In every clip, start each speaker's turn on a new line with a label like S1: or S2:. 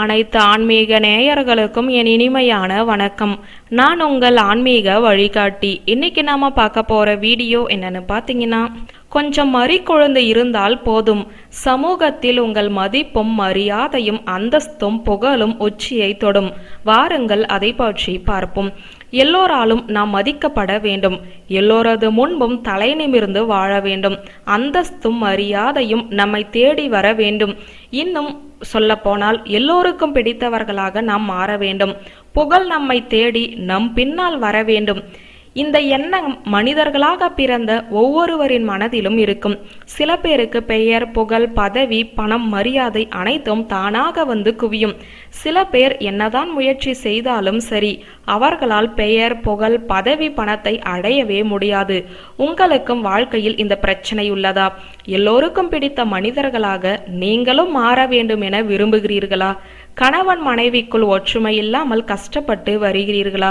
S1: அனைத்து ஆன்மீக நேயர்களுக்கும் என் இனிமையான வணக்கம். நான் உங்கள் ஆன்மீக வழிகாட்டி. இன்னைக்கு நாம பார்க்க போற வீடியோ என்னன்னு பார்த்தீங்கன்னா கொஞ்சம் மறி குழந்தை இருந்தால் போதும். சமூகத்தில் உங்கள் மதிப்பும் மரியாதையும் அந்தஸ்தும் புகழும் உச்சியை தொடும். வாருங்கள் அதை பற்றி பார்ப்போம். எல்லோராலும் நாம் மதிக்கப்பட வேண்டும். எல்லோரது முன்பும் தலை நிமிர்ந்து வாழ வேண்டும். அந்தஸ்தும் மரியாதையும் நம்மை தேடி வர வேண்டும். இன்னும் சொல்லப்போனால் எல்லோருக்கும் பிடித்தவர்களாக நாம் மாற வேண்டும். புகழ் நம்மை தேடி நம் பின்னால் வர வேண்டும். இந்த எண்ணம் மனிதர்களாக பிறந்த ஒவ்வொருவரின் மனதிலும் இருக்கும். சில பேருக்கு பெயர் புகழ் பதவி பணம் மரியாதை அனைத்தும் தானாக வந்து குவியும். சில பேர் என்னதான் முயற்சி செய்தாலும் சரி அவர்களால் பெயர் புகழ் பதவி பணத்தை அடையவே முடியாது. உங்களுக்கும் வாழ்க்கையில் இந்த பிரச்சனை உள்ளதா? எல்லோருக்கும் பிடித்த மனிதர்களாக நீங்களும் மாற வேண்டும் என விரும்புகிறீர்களா? கணவன் மனைவிக்குள் ஒற்றுமை இல்லாமல் கஷ்டப்பட்டு வருகிறீர்களா?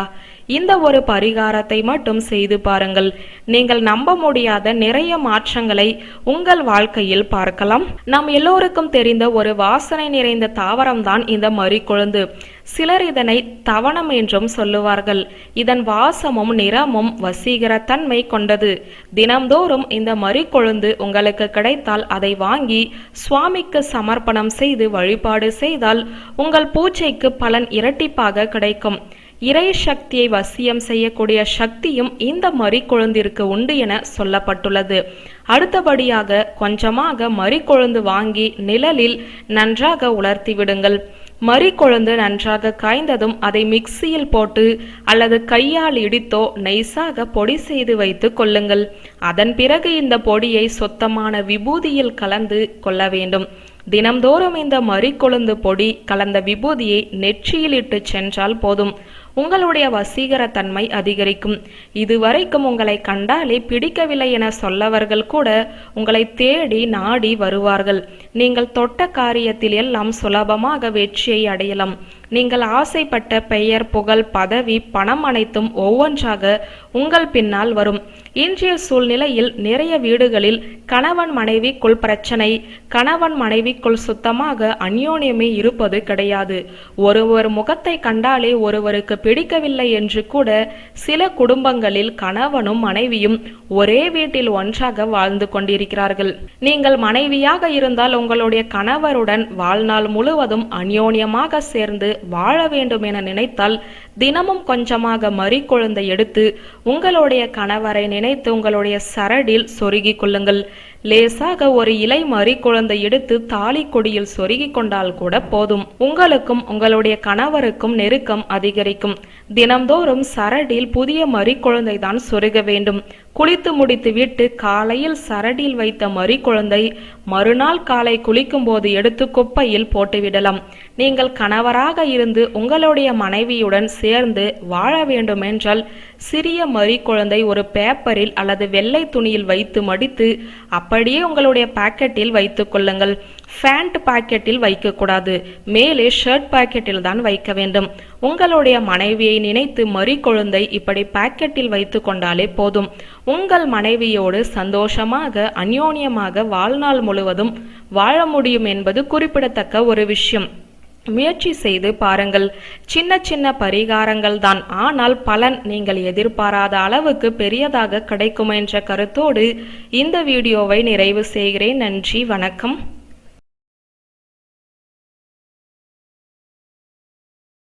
S1: இந்த ஒரு பரிகாரத்தை மட்டும் செய்து பாருங்கள். நீங்கள் நம்ப முடியாத நிறைய மாற்றங்களை உங்கள் வாழ்க்கையில் பார்க்கலாம். நாம் எல்லோருக்கும் தெரிந்த ஒரு வாசனை நிறைந்த தாவரம் தான் இந்த மறிக்கொழுந்து. சிலர் இதனை தவணம் என்றும் சொல்லுவார்கள். இதன் வாசமும் நிறமும் வசீகர தன்மை கொண்டது. தினம்தோறும் இந்த மறிக்கொழுந்து உங்களுக்கு கிடைத்தால் அதை வாங்கி சுவாமிக்கு சமர்ப்பணம் செய்து வழிபாடு செய்தால் உங்கள் பூஜைக்கு பலன் இரட்டிப்பாக கிடைக்கும். இறை சக்தியை வசியம் செய்யக்கூடிய சக்தியும் இந்த மறிக்கொழுந்திற்கு உண்டு என சொல்லப்பட்டுள்ளது. அடுத்தபடியாக கொஞ்சமாக மறிக்கொழுந்து வாங்கி நிழலில் நன்றாக உலர்த்தி விடுங்கள். மறிக்குழந்து நன்றாக காய்ந்ததும் அதை மிக்சியில் போட்டு அல்லது கையால் இடித்தோ நைஸாக பொடி செய்து வைத்து கொள்ளுங்கள். அதன் பிறகு இந்த பொடியை சொத்தமான விபூதியில் கலந்து கொள்ள வேண்டும். தினம்தோறும் இந்த மறிக்கொழுந்து பொடி கலந்த விபூதியை நெற்றியில் இட்டு சென்றால் போதும். உங்களுடைய வசீகரத்தன்மை அதிகரிக்கும். இதுவரைக்கும் உங்களை கண்டாலே பிடிக்கவில்லை என சொல்லவர்கள் கூட உங்களை தேடி நாடி வருவார்கள். நீங்கள் தொட்ட காரியத்தில் எல்லாம் சுலபமாக வெற்றியை அடையலாம். நீங்கள் ஆசைப்பட்ட பெயர் புகழ் பதவி பணம் அனைத்தும் ஒவ்வொன்றாக உங்கள் பின்னால் வரும். இன்றைய சூழ்நிலையில் நிறைய வீடுகளில் கணவன் மனைவிக்குள் பிரச்சனை கணவன் மனைவிக்குள் சுத்தமாக அந்யோன்யமே இருப்பது கிடையாது. ஒருவர் முகத்தை கண்டாலே ஒருவருக்கு பிடிக்கவில்லை என்று கூட சில குடும்பங்களில் கணவனும் மனைவியும் ஒரே வீட்டில் ஒன்றாக வாழ்ந்து கொண்டிருக்கிறார்கள். நீங்கள் மனைவியாக இருந்தால் உங்களுடைய கணவருடன் வாழ்நாள் முழுவதும் அந்யோன்யமாக சேர்ந்து வாழ வேண்டும் என நினைத்தால் தினமும் கொஞ்சமாக மறிக்கொழுந்தை எடுத்து உங்களுடைய கணவரை நினைத்து உங்களுடைய சரடில் சொருகிக் கொள்ளுங்கள். லேசாக ஒரு இலை மறி குழந்தை எடுத்து தாலி கொடியில் சொருகி கொண்டால் கூட போதும். உங்களுக்கும் உங்களுடைய கணவருக்கும் நெருக்கம் அதிகரிக்கும். தினம்தோறும் சரடில் புதிய மறி குழந்தை தான் சொருக வேண்டும். குளித்து முடித்து விட்டு காலையில் சரடியில் வைத்த மறி குழந்தை மறுநாள் காலை குளிக்கும் போது எடுத்து குப்பையில் போட்டுவிடலாம் நீங்கள் கணவராக இருந்து உங்களுடைய மனைவியுடன் சேர்ந்து வாழ வேண்டுமென்றால் சிறிய மறி குழந்தை ஒரு பேப்பரில் அல்லது வெள்ளை துணியில் வைத்து மடித்து அப்படியே உங்களுடைய பாக்கெட்டில் வைத்துக் கொள்ளுங்கள். ஃபேண்ட் பாக்கெட்டில் வைக்கக்கூடாது மேலே ஷர்ட் பாக்கெட்டில் தான் வைக்க வேண்டும். உங்களுடைய மனைவியை நினைத்து மறி குழந்தை இப்படி பாக்கெட்டில் வைத்து கொண்டாலே போதும். உங்கள் மனைவியோடு சந்தோஷமாக அந்யோன்யமாக வாழ்நாள் முழுவதும் வாழ முடியும் என்பது குறிப்பிடத்தக்க ஒரு விஷயம். முயற்சி செய்து பாருங்கள். சின்ன சின்ன பரிகாரங்கள் தான். ஆனால் பலன் நீங்கள் எதிர்பாராத அளவுக்கு பெரியதாக கிடைக்கும் என்ற கருத்தோடு இந்த வீடியோவை நிறைவு செய்கிறேன். நன்றி வணக்கம்.